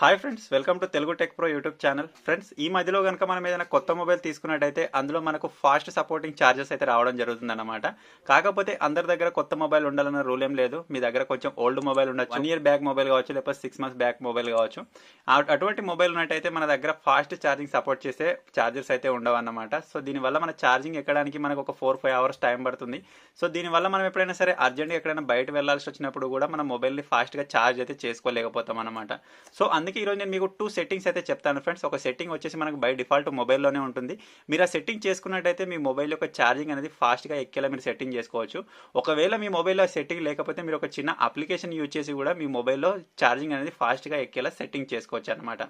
Hi friends welcome to Telugu tech pro YouTube channel friends ఈ మధ్యలో కనుక మనం ఏదైనా కొత్త మొబైల్ తీసుకున్నట్టయితే అందులో మనకు ఫాస్ట్ సపోర్టింగ్ ఛార్జెస్ అయితే రావడం జరుగుతుందన్నమాట. కాకపోతే అందరి దగ్గర కొత్త మొబైల్ ఉండాలన్న రూల్ ఏం లేదు. మీ దగ్గర కొంచెం ఓల్డ్ మొబైల్ ఉండొచ్చు వన్ ఇయర్ బ్యాక్ మొబైల్ కావచ్చు లేకపోతే సిక్స్ మంత్స్ బ్యాక్ మొబైల్ కావచ్చు. అటువంటి మొబైల్ ఉన్నట్టయితే మన దగ్గర ఫాస్ట్ ఛార్జింగ్ సపోర్ట్ చేసే ఛార్జర్స్ అయితే ఉండవు అన్నమాట సో దీనివల్ల మన ఛార్జింగ్ ఎక్కడానికి మనకు ఒక ఫోర్ ఫైవ్ అవర్స్ టైం పడుతుంది. సో దీనివల్ల మనం ఎప్పుడైనా సరే అర్జెంట్గా ఎక్కడైనా బయట వెళ్ళాల్సి వచ్చినప్పుడు కూడా మన మొబైల్ని ఫాస్ట్గా ఛార్జ్ అయితే చేసుకోలేకపోతాం అనమాట సో అందుకే ఈరోజు నేను మీకు టూ సెట్టింగ్స్ అయితే చెప్తాను ఫ్రెండ్స్. ఒక సెట్టింగ్ వచ్చేసి మనకు బై డిఫాల్ట్ మొబైల్లోనే ఉంటుంది. మీరు ఆ సెట్టింగ్ చేసుకున్నట్టయితే మీ మొబైల్ యొక్క ఛార్జింగ్ అనేది ఫాస్ట్గా ఎక్కేలా మీరు సెట్టింగ్ చేసుకోవచ్చు. ఒకవేళ మీ మొబైల్లో సెట్టింగ్ లేకపోతే మీరు ఒక చిన్న అప్లికేషన్ యూజ్ చేసి కూడా మీ మొబైల్లో ఛార్జింగ్ అనేది ఫాస్ట్గా ఎక్కేలా సెట్టింగ్ చేసుకోవచ్చు అనమాట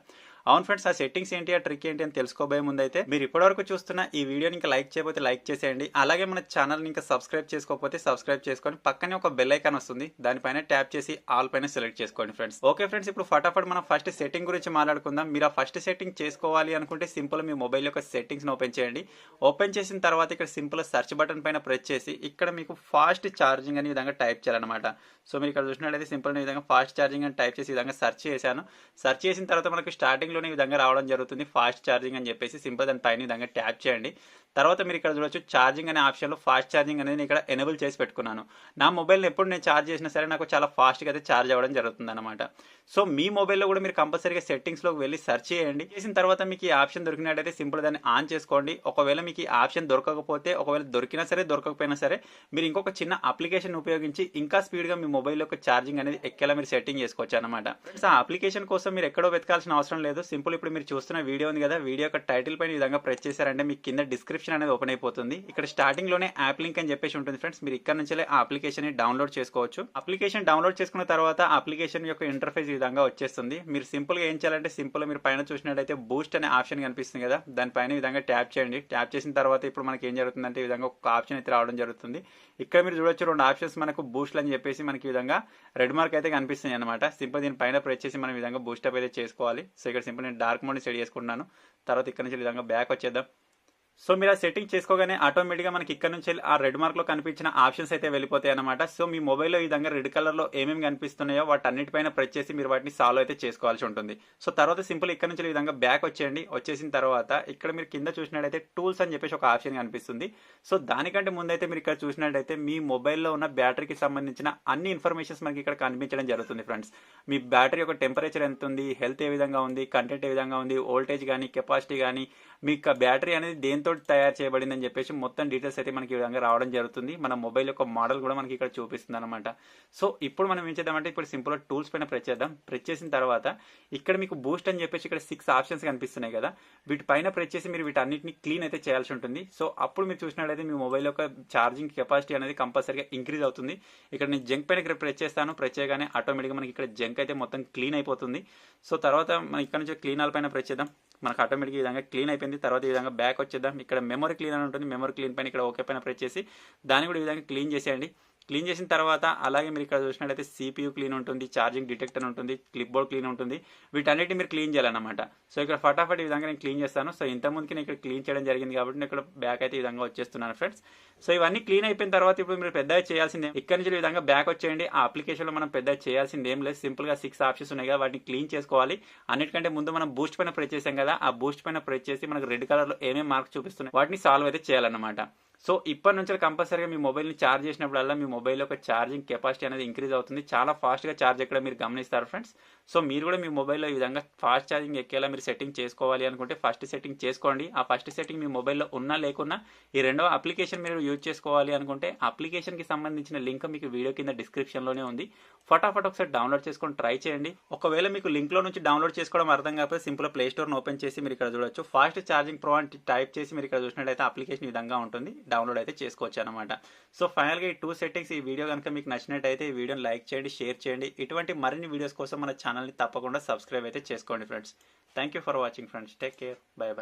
అవును ఫ్రెండ్స్ ఆ సెట్టింగ్స్ ఏంటి ఆ ట్రిక్ ఏంటి అని తెలుసుకోబోయే ముందు అయితే మీరు ఇప్పటివరకు చూస్తున్న ఈ వీడియోని ఇంకా లైక్ చేయకపోతే లైక్ చేసేయండి. అలాగే మన ఛానల్ని ఇంకా సబ్స్క్రైబ్ చేసుకోకపోతే సబ్స్క్రైబ్ చేసుకొని పక్కనే ఒక బెల్ ఐకాన్ వస్తుంది. దానిపైన ట్యాప్ చేసి ఆల్ పైన సెలెక్ట్ చేసుకోండి ఫ్రెండ్స్. ఓకే ఫ్రెండ్స్ ఇప్పుడు ఫటాఫట్ మనం ఫస్ట్ సెట్టింగ్ గురించి మాట్లాడుకుందాం. మీరు ఆ ఫస్ట్ సెట్టింగ్ చేసుకోవాలి అనుకుంటే సింపుల్ మీ మొబైల్ యొక్క సెట్టింగ్స్ ఓపెన్ చేయండి. ఓపెన్ చేసిన తర్వాత ఇక్కడ సింపుల్ సెర్చ్ బటన్ పైన ప్రెస్ చేసి ఇక్కడ మీకు ఫాస్ట్ ఛార్జింగ్ అనే విధంగా టైప్ చేయాలన్నమాట. సో మీరు ఇక్కడ చూసినట్లయితే సింపుల్ విధంగా ఫాస్ట్ ఛార్జింగ్ అని టైప్ చేసి విధంగా సెర్చ్ చేశాను. సెర్చ్ చేసిన తర్వాత మనకి స్టార్టింగ్ స్టార్టింగ్లోనే ఈ విధంగా రావడం జరుగుతుంది. ఫాస్ట్ ఛార్జింగ్ అని చెప్పేసి సింపుల్ దాని పైన విధంగా ట్యాప్ చేయండి. తర్వాత మీరు ఇక్కడ చూడొచ్చు ఛార్జింగ్ అనే ఆప్షన్లో ఫాస్ట్ ఛార్జింగ్ అనేది ఇక్కడ ఎనేబుల్ చేసి పెట్టుకున్నాను. నా మొబైల్ని ఎప్పుడు నేను ఛార్జ్ చేసినా సరే నాకు చాలా ఫాస్ట్గా అయితే ఛార్జ్ అవ్వడం జరుగుతుంది అనమాట సో మీ మొబైల్లో కూడా మీరు కంపల్సరీగా సెట్టింగ్స్లోకి వెళ్ళి సెర్చ్ చేయండి. చేసిన తర్వాత మీకు ఈ ఆప్షన్ దొరికినట్టయితే సింపుల్ దాన్ని ఆన్ చేసుకోండి. ఒకవేళ మీకు ఈ ఆప్షన్ దొరకకపోతే ఒకవేళ దొరికినా సరే దొరకకపోయినా సరే మీరు ఇంకొక చిన్న అప్లికేషన్ ఉపయోగించి ఇంకా స్పీడ్గా మీ మొబైల్ యొక్క ఛార్జింగ్ అనేది ఎక్కేలా మీరు సెట్టింగ్ చేసుకోవచ్చు అనమాట ఫ్రెండ్స్ ఆ అప్లికేషన్ కోసం మీరు ఎక్కడో వెతకాల్సిన అవసరం లేదు. సింపుల్ ఇప్పుడు మీరు చూస్తున్న వీడియో ఉంది కదా వీడియో యొక్క టైటిల్ పైన ఈ విధంగా ప్రెస్ చేశారంటే మీకు కింద డిస్క్రిప్షన్ అనేది ఓపెన్ అయిపోతుంది. ఇక్కడ స్టార్టింగ్లోనే యాప్ లింక్ అని చెప్పేసి ఉంటుంది ఫ్రెండ్స్ మీరు ఇక్కడ నుంచి ఆ అప్లికేషన్ని డౌన్లోడ్ చేసుకోవచ్చు. అప్లికేషన్ డౌన్లోడ్ చేసుకున్న తర్వాత అప్లికేషన్ యొక్క ఇంటర్ఫేస్ ఈ విధంగా వచ్చేస్తుంది. మీరు సింపుల్గా ఏం చేయాలంటే సింపుల్ మీరు పైన చూసినట్టయితే బూస్ట్ అనే ఆప్షన్ కనిపిస్తుంది కదా దానిపైన విధంగా ట్యాప్ చేయండి. ట్యాప్ చేసిన తర్వాత ఇప్పుడు మనకి ఏం జరుగుతుందంటే ఈ విధంగా ఒక ఆప్షన్ అయితే రావడం జరుగుతుంది. ఇక్కడ మీరు చూడొచ్చు రెండు ఆప్షన్స్ మనకు బూస్ట్ అని చెప్పేసి మనకి ఈ విధంగా రెడ్ మార్క్ అయితే కనిపిస్తుంది అనమాట సింపుల్ దీని పైన ప్రెస్ చేసి మనం విధంగా బూస్ట్ అప్ అయితే చేసుకోవాలి. సో ఇక్కడ సింపుల్ నేను డార్క్ మోడ్ సెట్ చేసుకుంటున్నాను. తర్వాత ఇక్కడ నుంచి విధంగా బ్యాక్ వచ్చేద్దాం. సో మీరు ఆ సెట్టింగ్ చేసుకోగానే ఆటోమేటిక్గా మనకి ఇక్కడ నుంచి ఆ రెడ్ మార్క్లో కనిపించిన ఆప్షన్స్ అయితే వెళ్ళిపోతాయి అనమాట సో మీ మొబైల్లో ఈ విధంగా రెడ్ కలర్లో ఏమేమి కనిపిస్తున్నాయో వాటి అన్నిటిపైన ప్రెస్ చేసి మీరు వాటిని సాల్వ్ అయితే చేసుకోవాల్సి ఉంటుంది. సో తర్వాత సింపుల్ ఇక్కడ నుంచి ఈ విధంగా బ్యాక్ వచ్చేయండి. వచ్చేసిన తర్వాత ఇక్కడ మీరు కింద చూసినట్టయితే టూల్స్ అని చెప్పేసి ఒక ఆప్షన్ కనిపిస్తుంది. సో దానికంటే ముందైతే మీరు ఇక్కడ చూసినట్టయితే మీ మొబైల్లో ఉన్న బ్యాటరీకి సంబంధించిన అన్ని ఇన్ఫర్మేషన్స్ మనకి ఇక్కడ కనిపించడం జరుగుతుంది ఫ్రెండ్స్ మీ బ్యాటరీ యొక్క టెంపరేచర్ ఎంత ఉంది? హెల్త్ ఏ విధంగా ఉంది? కంటెంట్ ఏ విధంగా ఉంది? వోల్టేజ్ కానీ కెపాసిటీ కానీ మీకు బ్యాటరీ అనేది దేంతో తయారు చేయబడిందని చెప్పేసి మొత్తం డీటెయిల్స్ అయితే మనకి ఈ విధంగా రావడం జరుగుతుంది. మన మొబైల్ యొక్క మోడల్ కూడా మనకి ఇక్కడ చూపిస్తుంది అనమాట సో ఇప్పుడు మనం ఏం చేద్దామంటే ఇప్పుడు సింపుల్ టూల్స్ పైన ప్రెస్ చేద్దాం. ప్రెస్ చేసిన తర్వాత ఇక్కడ మీకు బూస్ట్ అని చెప్పేసి ఇక్కడ సిక్స్ ఆప్షన్స్ కనిపిస్తున్నాయి కదా. వీటి పైన ప్రెస్ చేసి మీరు వీటన్నిటిని క్లీన్ అయితే చేయాల్సి ఉంటుంది. సో అప్పుడు మీరు చూసినట్లయితే మీ మొబైల్ యొక్క ఛార్జింగ్ కెపాసిటీ అనేది కంపల్సరీగా ఇంక్రీజ్ అవుతుంది. ఇక్కడ నేను జంక్ పైన ఇక్కడ ప్రెస్ చేస్తాను. ప్రెస్ చేయగానే ఆటోమేటిక్గా మనకి ఇక్కడ జంక్ అయితే మొత్తం క్లీన్ అయిపోతుంది. సో తర్వాత మనం ఇక్కడ నుంచి క్లీన్ ఆల్ పైన ప్రెస్ చేద్దాం. మనకు ఆటోమేటిక్ ఈ విధంగా క్లీన్ అయిపోయింది. తర్వాత ఈ విధంగా బ్యాక్ వచ్చేద్దాం. ఇక్కడ మెమరీ క్లీన్ అని ఉంటుంది. మెమరీ క్లీన్ పైన ఇక్కడ ఓకే పైన ప్రెస్ చేసి దాన్ని కూడా ఈ విధంగా క్లీన్ చేసేయండి. క్లీన్ చేసిన తర్వాత అలాగే మీరు ఇక్కడ చూసినట్టయితే సిపియూ క్లీన్ ఉంటుంది ఛార్జింగ్ డిటెక్టర్ ఉంటుంది క్లిప్ బోర్డ్ క్లీన్ ఉంటుంది. వీటన్నిటి మీరు క్లీన్ చేయాలన్నమాట. సో ఇక్కడ ఫటాఫట్ ఈ విధంగా నేను క్లీన్ చేస్తాను. సో ఇంతకుముందుకి నేను ఇక్కడ క్లీన్ చేయడం జరిగింది కాబట్టి నేను ఇక్కడ బ్యాక్ అయితే ఈ విధంగా వచ్చేస్తున్నాను ఫ్రెండ్స్ సో ఇవన్నీ క్లీన్ అయిపోయిన తర్వాత ఇప్పుడు మీరు పెద్దగా చేయాల్సిందే ఇక్కడ నుంచి ఈ విధంగా బ్యాక్ వచ్చేయండి. ఆ అప్లికేషన్లో మనం పెద్దగా చేయాల్సింది ఏం లేదు. సింపుల్గా సిక్స్ ఆప్షన్స్ ఉన్నాయి కదా వాటిని క్లీన్ చేసుకోవాలి. అన్నిటికంటే ముందు మనం బూస్ట్ పైన ప్రెస్ చేసాం కదా ఆ బూస్ట్ పైన ప్రెస్ చేసి మనకు రెడ్ కలర్లో ఏమేమి మార్క్స్ చూపిస్తున్నాయి వాటిని సాల్వ్ అయితే చేయాలన్నమాట. సో ఇప్పటి నుంచి కంపల్సరీగా మీ మొబైల్ని ఛార్జ్ చేసినప్పుడల్లా మీ మొబైల్ యొక్క ఛార్జింగ్ కెపాసిటీ అనేది ఇంక్రీజ్ అవుతుంది. చాలా ఫాస్ట్గా ఛార్జ్ ఎక్కడ మీరు గమనిస్తారు ఫ్రెండ్స్? సో మీరు కూడా మీ మొబైల్లో ఈ విధంగా ఫాస్ట్ ఛార్జింగ్ ఎక్కేలా మీరు సెట్టింగ్ చేసుకోవాలి అనుకుంటే ఫస్ట్ సెట్టింగ్ చేసుకోండి. ఆ ఫస్ట్ సెట్టింగ్ మీ మొబైల్లో ఉన్నా లేకున్నా ఈ రెండవ అప్లికేషన్ మీరు యూజ్ చేసుకోవాలి అనుకుంటే అప్లికేషన్కి సంబంధించిన లింక్ మీకు వీడియో కింద డిస్క్రిప్షన్లోనే ఉంది. ఫటాఫట్ ఒకసారి డౌన్లోడ్ చేసుకొని ట్రై చేయండి. ఒకవేళ మీకు లింక్లో నుంచి డౌన్లోడ్ చేసుకోవడం అర్థం కాకపోతే సింపుల్ ప్లే స్టోర్ని ఓపెన్ చేసి మీరు ఇక్కడ చూడొచ్చు. ఫాస్ట్ ఛార్జింగ్ ప్రో అని టైప్ చేసి మీరు ఇక్కడ చూసినట్లయితే అప్లికేషన్ విధంగా ఉంటుంది. డౌన్లోడ్ అయితే చేసుకోవచ్చు అనమాట సో ఫైనల్గా ఈ టూ సెట్టింగ్స్ ఈ వీడియో కనుక మీకు నచ్చినట్టయితే ఈ వీడియోని లైక్ చేయండి షేర్ చేయండి. ఇటువంటి మరిన్ని వీడియోస్ కోసం మన ఛానల్ని తప్పకుండా సబ్స్క్రైబ్ అయితే చేసుకోండి friends. Thank you for watching friends take care bye bye